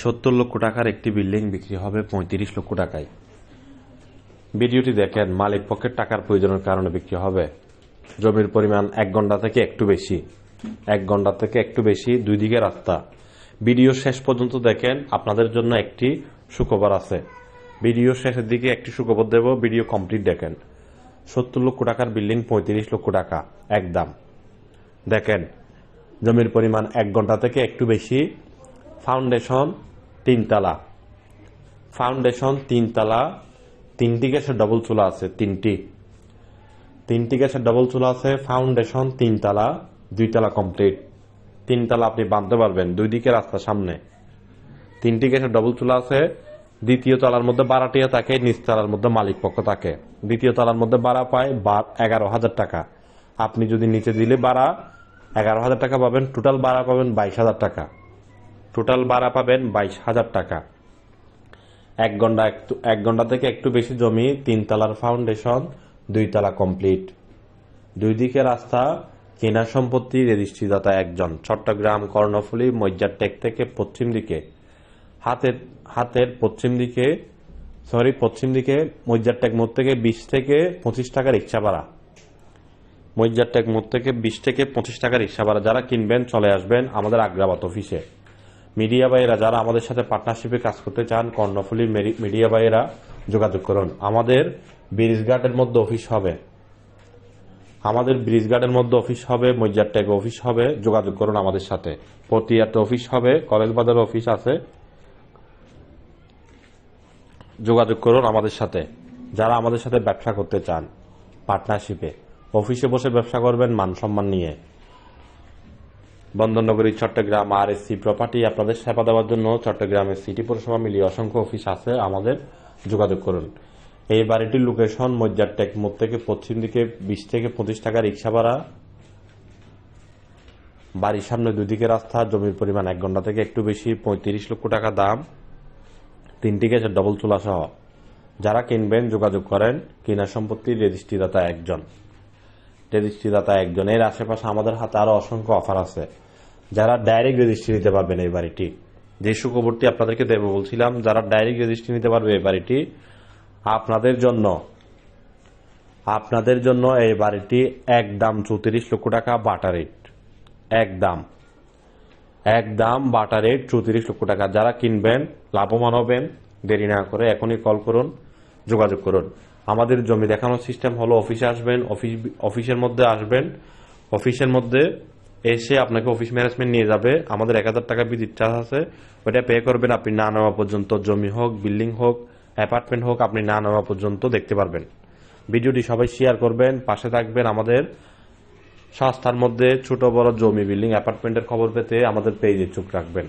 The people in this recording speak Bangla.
সত্তর লক্ষ টাকার একটি বিল্ডিং বিক্রি হবে পঁয়ত্রিশ লক্ষ টাকায়। ভিডিওটি দেখেন, মালিক পক্ষের টাকার প্রয়োজনের কারণে বিক্রি হবে। জমির পরিমাণ এক ঘণ্টা থেকে একটু বেশি। এক ঘণ্টা থেকে একটু বেশি, দুই দিকে রাস্তা। ভিডিও শেষ পর্যন্ত দেখেন, আপনাদের জন্য একটি সুখবর আছে। ভিডিও শেষের দিকে একটি সুখবর দেব, ভিডিও কমপ্লিট দেখেন। সত্তর লক্ষ টাকার বিল্ডিং পঁয়ত্রিশ লক্ষ টাকা একদম দেখেন, জমির পরিমাণ এক ঘণ্টা থেকে একটু বেশি। ফাউন্ডেশন তিনতলা। ফাউন্ডেশন তিনতলা, তিনটি গ্যাসের ডবল চুলা আছে, তিনটি। তিনটি গ্যাসের ডবল চুলা আছে ফাউন্ডেশন তিনতলা, দুইতলা কমপ্লিট তিনতলা আপনি বাঁধতে পারবেন, দুই দিকে রাস্তা সামনে। তিনটি গ্যাসের ডবল চুলা আছে, দ্বিতীয় তলার মধ্যে বারাটিয়া থাকে, নিচ তলার মধ্যে মালিক পক্ষ থাকে। দ্বিতীয় তলার মধ্যে বাড়া পায় এগারো হাজার টাকা। আপনি যদি নিচে দিলে বাড়া এগারো হাজার টাকা পাবেন টোটাল বাড়া পাবেন বাইশ হাজার টাকা। টোটাল ভাড়া পাবেন বাইশ হাজার টাকা। এক ঘণ্টা একটু, এক ঘণ্টা থেকে একটু বেশি জমি তিন তলার ফাউন্ডেশন দুই তলা কমপ্লিট দুই দিকে রাস্তা, কেনা সম্পত্তি, রেজিস্ট্রিদাতা একজন। চট্টগ্রাম, কর্ণফুলী, মজ্জার টেক থেকে পশ্চিম দিকে। হাতের হাতের পশ্চিম দিকে সরি পশ্চিম দিকে, মজ্জার টেক মোড় থেকে বিশ থেকে পঁচিশ টাকা রিক্সা ভাড়া। মজ্জার টেক মোড় থেকে বিশ থেকে পঁচিশ টাকা রিক্সা ভাড়া। যারা কিনবেন, চলে আসবেন আমাদের আগ্রাবাদ অফিসে। মিডিয়া ভাইয়েরা যারা আমাদের সাথে পার্টনারশিপে কাজ করতে চান কর্ণফুলীর মেরি- মিডিয়া ভাইয়েরা যোগাযোগ করুন। আমাদের ব্রিজঘাটের মধ্যে অফিস হবে। আমাদের ব্রিজঘাটের মধ্যে অফিস হবে, মজ্জার ট্যাগ অফিস হবে, যোগাযোগ করুন আমাদের সাথে। পটিয়াতে অফিস হবে, কলেজ বাজার অফিস আছে। যোগাযোগ করুন আমাদের সাথে। যারা আমাদের সাথে ব্যবসা করতে চান পার্টনারশিপে অফিসে বসে ব্যবসা করবেন, মান সম্মান নিয়ে। বন্দরনগরী, Chattogram R S C property আপনাদের সেবা দেওয়ার জন্য চট্টগ্রামের সিটি পৌরসভা মিলিয়ে অসংখ্য অফিস আছে, আমাদের যোগাযোগ করুন। এই বাড়িটির লোকেশন মজ্জার টেক মোড় থেকে পশ্চিম দিকে বিশ থেকে পঁচিশ টাকা রিক্সা ভাড়া। বাড়ির সামনে দুদিকে রাস্তা, জমির পরিমাণ এক ঘণ্টা থেকে একটু বেশি, পঁয়ত্রিশ লক্ষ টাকা দাম। তিনটি গ্যাসের ডবল চুলা সহ। যারা কিনবেন, যোগাযোগ করেন, কিনা সম্পত্তির রেজিস্ট্রিদাতা একজন। রেজিস্ট্রিদাতা একজন এর আশেপাশে আমাদের হাতে আরও অসংখ্য অফার আছে। যারা ডাইরেক্ট রেজিস্ট্রি নিতে পারবেন এই বাড়িটি। যে সুখবরটি আপনাদেরকে দেব, বলছিলাম, যারা ডাইরেক্ট রেজিস্ট্রি নিতে পারবে এই বাড়িটি, আপনাদের জন্য আপনাদের জন্য এই বাড়িটি একদম চৌত্রিশ লক্ষ টাকা বাটা রেট। একদম। একদম বাটা রেট চৌত্রিশ লক্ষ টাকা। যারা কিনবেন, লাভবান হবেন, দেরি না করে এখনই কল করুন, যোগাযোগ করুন। আমাদের জমি দেখানোর সিস্টেম হলো অফিসে আসবেন, অফিস, অফিসের মধ্যে আসবেন, অফিসের মধ্যে এসে আপনাকে অফিস ম্যানেজমেন্ট নিয়ে যাবে। আমাদের এক হাজার টাকা বিদ্যুৎ চার্জ আছে, ওইটা পে করবেন। আপনি না নেওয়া পর্যন্ত জমি হোক বিল্ডিং হোক অ্যাপার্টমেন্ট হোক, আপনি না নেওয়া পর্যন্ত দেখতে পারবেন। ভিডিওটি সবাই শেয়ার করবেন, পাশে থাকবেন আমাদের সস্তার মধ্যে ছোট বড় জমি বিল্ডিং অ্যাপার্টমেন্টের খবর পেতে আমাদের পেজে চোখ রাখবেন।